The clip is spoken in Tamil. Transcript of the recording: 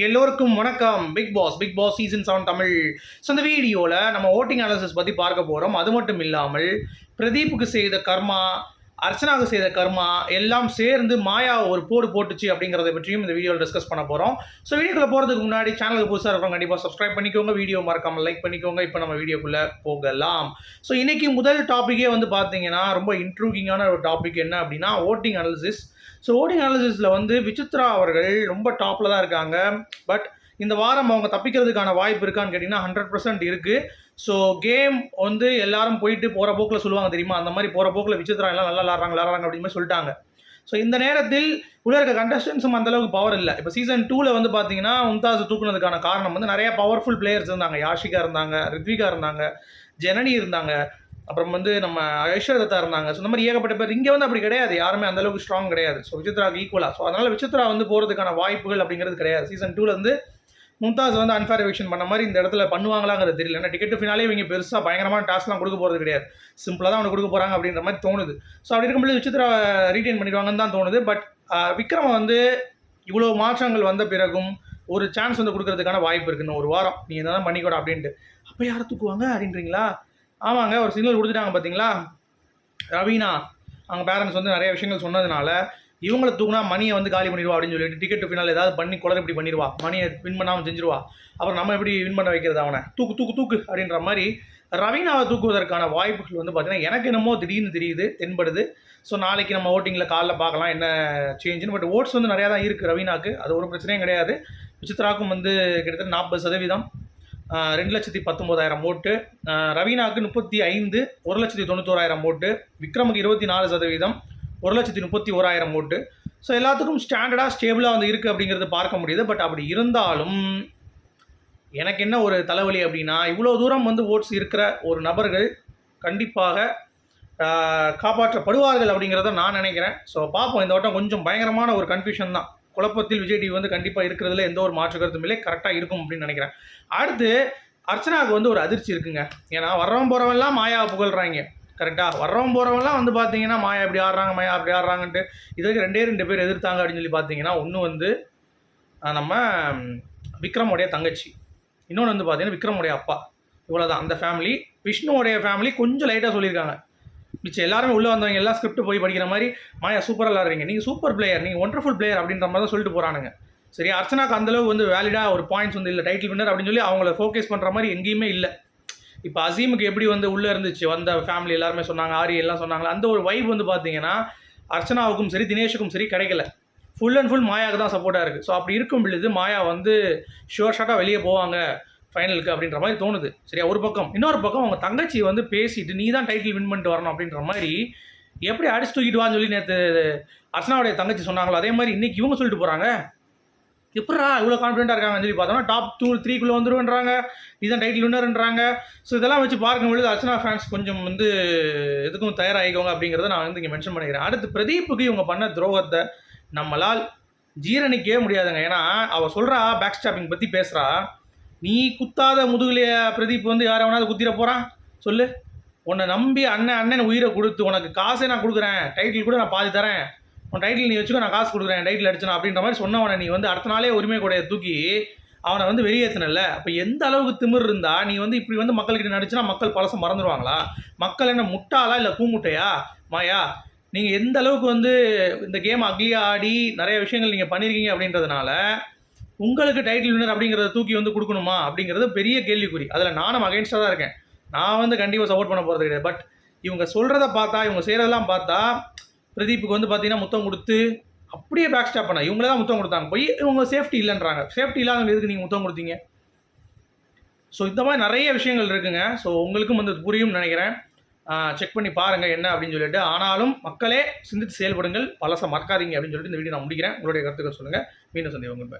எல்லோருக்கும் வணக்கம். Bigg Boss Bigg Boss season seven Tamil. So இந்த வீடியோவில் நம்ம ஓட்டிங் அனாலிசிஸ் பற்றி பார்க்க போகிறோம் அது மட்டும் இல்லாமல் பிரதீப்புக்கு செய்த கர்மா அர்ச்சனாவுக்கு செய்த கர்மா எல்லாம் சேர்ந்து மாயா ஒரு போடு போட்டுச்சு அப்படிங்கிறத பற்றியும் இந்த வீடியோவில் டிஸ்கஸ் பண்ண போகிறோம் ஸோ வீடியோக்குள்ளே போகிறதுக்கு முன்னாடி சேனலுக்கு புதுசாக இருக்கிறோம் கண்டிப்பாக சப்ஸ்கிரைப் பண்ணிக்கோங்க. வீடியோ மறக்காமல் லைக் பண்ணிக்கோங்க. இப்போ நம்ம வீடியோக்குள்ளே போகலாம். ஸோ இன்றைக்கி முதல் டாப்பிக்கே வந்து பார்த்தீங்கன்னா ரொம்ப இன்ட்ரூவிங்கான ஒரு டாபிக் என்ன அப்படின்னா ஓட்டிங் அனாலிசிஸ் ஸோ ஓட்டிங் அனாலிசிஸில் வந்து விசித்ரா அவர்கள் ரொம்ப டாப்பில் தான் இருக்காங்க. பட் இந்த வாரம் அவங்க தப்பிக்கிறதுக்கான வாய்ப்பு இருக்கான்னு கேட்டிங்கன்னா ஹண்ட்ரட் பர்சன்ட் இருக்குது ஸோ கேம் வந்து எல்லாரும் போயிட்டு போகிற போக்கில் சொல்லுவாங்க தெரியுமா? அந்த மாதிரி போகிற போக்கில் விசித்ரா எல்லாம் நல்லா விளாட்றாங்க விளாட்றாங்க அப்படின்னு சொல்லிட்டாங்க. ஸோ இந்த நேரத்தில் உள்ள இருக்க கண்டஸ்டன்ஸும் அந்தளவுக்கு பவர் இல்லை. இப்போ சீசன் டூவில் வந்து பார்த்தீங்கன்னா மும்தாஸ் தூக்குனதுக்கான காரணம் வந்து நிறைய பவர்ஃபுல் பிளேயர்ஸ் இருந்தாங்க. யாஷிகா இருந்தாங்க ரித்விகா இருந்தாங்க ஜனனி இருந்தாங்க அப்புறம் வந்து நம்ம ஐஸ்வர்தத்தா இருந்தாங்க. ஸோ இந்த மாதிரி ஏகப்பட்ட பேர் இங்கே வந்து அப்படி கிடையாது. யாருமே அந்தளவுக்கு ஸ்ட்ராங் கிடையாது. ஸோ விசித்ராவுக்கு ஈக்குவலாக ஸோ அதனால் விசித்ரா வந்து போகிறதுக்கான வாய்ப்புகள் அப்படிங்கிறது கிடையாது. சீசன் டூவில் வந்து மும்தாஸ் வந்து அன்ஃபேர் எவிக்ஷன் பண்ண மாதிரி இந்த இடத்துல பண்ணுவாங்களாங்கிறது தெரியல. ஏன்னா டிக்கெட் ஃபினாலே இவங்க பெருசாக பயங்கரமான டாஸ்க்லாம் கொடுக்க போகிறது கிடையாது. சிம்பிளாக தான் அவனுக்கு கொடுக்க போகிறாங்க அப்படின்ற மாதிரி தோணுது. ஸோ அப்படி இருக்கும்போது விசித்ரா ரீட்டைன் பண்ணிடுவாங்கன்னு தான் தோணுது. பட் விக்ரம வந்து இவ்வளோ மாற்றங்கள் வந்த பிறகும் ஒரு சான்ஸ் வந்து கொடுக்கறதுக்கான வாய்ப்பு இருக்குது இன்னும் ஒரு வாரம். நீ என்ன தான் பண்ணிக்கூட அப்படின்ட்டு. அப்போ யாரை தூக்குவாங்க அப்படின்றீங்களா? ஆமாங்க ஒரு சிக்னல் கொடுத்துட்டாங்க பார்த்தீங்களா ரவீனா. அவங்க பேரண்ட்ஸ் வந்து நிறைய விஷயங்கள் சொன்னதுனால இவங்களை தூக்குனா மணியை வந்து காலி பண்ணிடுவா அப்படின்னு சொல்லிட்டு டிக்கெட் ஃபினால் ஏதாவது பண்ணி குளர் இப்படி பண்ணிடுவா. மணியை வின் பண்ணாமல் செஞ்சிருவா. அப்புறம் நம்ம எப்படி வின் பண்ண வைக்கிறது அவனை? தூக்கு தூக்கு தூக்கு அப்படின்ற மாதிரி ரவீனாவை தூக்குவதற்கான வாய்ப்புகள் வந்து பார்த்தீங்கன்னா எனக்கு என்னமோ திடீர்னு தெரியுது தென்படுது. ஸோ நாளைக்கு நம்ம ஓட்டிங்கில் காலைல பார்க்கலாம் என்ன சேஞ்சுன்னு பட் ஓட்ஸ் வந்து நிறையா தான் இருக்குது ரவீனாக்கு. அது ஒரு பிரச்சனையும் கிடையாது. விசித்ராக்கும் வந்து கிட்டத்தட்ட நாற்பது சதவீதம். ரெண்டு லட்சத்தி பத்தொம்போதாயிரம் ஓட்டு ரவீனாவுக்கு முப்பத்தி ஐந்து ஒரு லட்சத்தி தொண்ணூத்தோராயிரம் ஓட்டு விக்ரமுக்கு இருபத்தி நாலு சதவீதம். ஒரு லட்சத்தி முப்பத்தி ஓராயிரம் ஓட்டு. ஸோ எல்லாத்துக்கும் ஸ்டாண்டர்டாக ஸ்டேபிளாக வந்து இருக்குது அப்படிங்கிறது பார்க்க முடியுது. பட் அப்படி இருந்தாலும் எனக்கு என்ன ஒரு தலைவலி அப்படின்னா இவ்வளோ தூரம் வந்து ஓட்ஸ் இருக்கிற ஒரு நபர்கள் கண்டிப்பாக காப்பாற்றப்படுவார்கள் அப்படிங்கிறத நான் நினைக்கிறேன். ஸோ பார்ப்போம். இந்த வட்டம் கொஞ்சம் பயங்கரமான ஒரு கன்ஃபியூஷன் தான். குழப்பத்தில் விஜய் டிவி வந்து கண்டிப்பாக இருக்கிறதுல எந்த ஒரு மாற்று கருத்தும் இல்லை. கரெக்டாக இருக்கும் அப்படின்னு நினைக்கிறேன். அடுத்து அர்ச்சனாவுக்கு வந்து ஒரு அதிர்ச்சி இருக்குங்க. ஏன்னா வர்றவன் போகிறவன்லாம் மாயாவை புகழ்கிறாங்க கரெக்டாக வர்றவன் போகிறவன்லாம் வந்து பார்த்தீங்கன்னா மாயா இப்படி ஆடுறாங்க மாயா அப்படி ஆடுறாங்கன்ட்டு இதுக்கு ரெண்டே ரெண்டு பேர் எதிர்த்தாங்க அப்படின்னு சொல்லி பார்த்தீங்கன்னா ஒன்று வந்து நம்ம விக்ரமுடைய தங்கச்சி. இன்னொன்று வந்து பார்த்தீங்கன்னா விக்ரமுடைய அப்பா. இவ்வளோ தான் அந்த ஃபேமிலி விஷ்ணுவோடைய ஃபேமிலி கொஞ்சம் லைட்டாக சொல்லியிருக்காங்க. மிச்சம் எல்லாருமே உள்ளே வந்தவங்க எல்லாம் ஸ்கிரிப்ட் போய் படிக்கிற மாதிரி மாயா சூப்பராக விளாட்றீங்க நீங்கள் சூப்பர் பிளேயர் நீங்கள் ஒண்டர்ஃபுல் பிளேயர் அப்படின்ற மாதிரி தான் சொல்லிட்டு போகிறானுங்க சரி அர்ச்சனாக்கு அந்தளவு வந்து வேலிடாக ஒரு பாயிண்ட்ஸ் வந்து இல்லை டைட்டில் வின்னர் அப்படின்னு சொல்லி அவங்கள ஃபோக்கஸ் பண்ணுற மாதிரி எங்கேயுமே இல்லை. இப்போ அசீமுக்கு எப்படி வந்து உள்ளே இருந்துச்சு? வந்த ஃபேமிலி எல்லாருமே சொன்னாங்க ஆரி எல்லாம் சொன்னாங்க. அந்த ஒரு வைப் வந்து பார்த்தீங்கன்னா அர்ச்சனாவுக்கும் சரி தினேஷுக்கும் சரி கிடைக்கல. ஃபுல் அண்ட் ஃபுல் மாயாவுக்கு தான் சப்போர்ட்டாக இருக்குது ஸோ அப்படி இருக்கும் பொழுது மாயா வந்து ஷுவர் ஷாட்டாக வெளியே போவாங்க ஃபைனலுக்கு அப்படின்ற மாதிரி தோணுது. சரியா? ஒரு பக்கம். இன்னொரு பக்கம் அவங்க தங்கச்சி வந்து பேசிட்டு நீ தான் டைட்டில் வின் பண்ணிட்டு வரணும் அப்படின்ற மாதிரி எப்படி அடிச்சு தூக்கிட்டு வான்னு சொல்லி நேற்று அர்ச்சனாவுடைய தங்கச்சி சொன்னாங்களோ அதே மாதிரி இன்றைக்கி இவங்க சொல்லிட்டு போகிறாங்க எப்படா இவ்வளோ கான்ஃபிடென்ட்டாக இருக்காங்கன்னு சொல்லி பார்த்தோம்னா டாப் டூ த்ரீக்குள்ளே வந்துருவேன்றாங்க இதுதான் டைட்டில் வின்னர்ன்றாங்க ஸோ இதெல்லாம் வச்சு பார்க்கும்பொழுது அர்ச்சனா ஃபேன்ஸ் கொஞ்சம் வந்து எதுக்கும் தயாராகிக்கோங்க அப்படிங்கிறத நான் வந்து இங்கே மென்ஷன் பண்ணிக்கிறேன். அடுத்து பிரதீப்புக்கு இவங்க பண்ண துரோகத்தை நம்மளால் ஜீரணிக்கவே முடியாதுங்க. ஏன்னா அவள் சொல்கிறா பேக் ஸ்டாப்பிங் பற்றி பேசுகிறா நீ குத்தாத முதுகுலைய பிரதீப் வந்து யாரை வேணாலும் குத்திட போகிறான் சொல்லு. உன்னை நம்பி அண்ணன் அண்ணன் உயிரை கொடுத்து உனக்கு காசே நான் கொடுக்குறேன். டைட்டில் கூட நான் பாதி தரேன். உன் டைட்டில் நீ வச்சுக்கோ நான் காசு கொடுக்குறேன் டைட்டில் அடிச்சனா அப்படின்ற மாதிரி சொன்னவனை நீ வந்து அடுத்த நாளே உரிமை கூட தூக்கி அவனை வந்து வெளியேற்றினல அப்போ எந்த அளவுக்கு திமிர் இருந்தா நீ வந்து இப்படி வந்து மக்கள்கிட்ட நடிச்சுனா மக்கள் பழசம் மறந்துடுவாங்களா மக்கள் என்ன முட்டாளா இல்லை பூமுட்டையா மாயா நீங்கள் எந்த அளவுக்கு வந்து இந்த கேம் அக்லியாக ஆடி நிறைய விஷயங்கள் நீங்கள் பண்ணியிருக்கீங்க அப்படின்றதுனால உங்களுக்கு டைட்டில் வின்னர் அப்படிங்கிறத தூக்கி வந்து கொடுக்கணுமா அப்படிங்கிறது பெரிய கேள்விக்குறி. அதில் நானும் அகைன்ஸ்டாக தான் இருக்கேன். நான் வந்து கண்டிப்பாக சப்போர்ட் பண்ண போகிறது கிடையாது. பட் இவங்க சொல்கிறத பார்த்தா இவங்க செய்கிறதெல்லாம் பார்த்தா பிரதீப்புக்கு வந்து பார்த்தீங்கன்னா முத்தம் கொடுத்து அப்படியே பேக் ஸ்டாப் பண்ண இவங்களே தான் முத்தம் கொடுத்தாங்க. போய் இவங்க சேஃப்டி இல்லைன்றாங்க. சேஃப்டி இல்லாத எதுக்கு நீங்கள் முத்தம் கொடுத்தீங்க? ஸோ இந்த மாதிரி நிறைய விஷயங்கள் இருக்குங்க. ஸோ உங்களுக்கும் வந்து புரியும்னு நினைக்கிறேன். செக் பண்ணி பாருங்கள் என்ன அப்படின்னு சொல்லிட்டு. ஆனாலும் மக்களே சிந்தித்து செயல்படுங்கள். பழச மறக்காதீங்க அப்படின்னு சொல்லிட்டு இந்த வீடியோ நான் முடிக்கிறேன். உங்களுடைய கருத்துக்கள் சொல்லுங்கள் மீண்டும் சந்தேகம் உங்கள்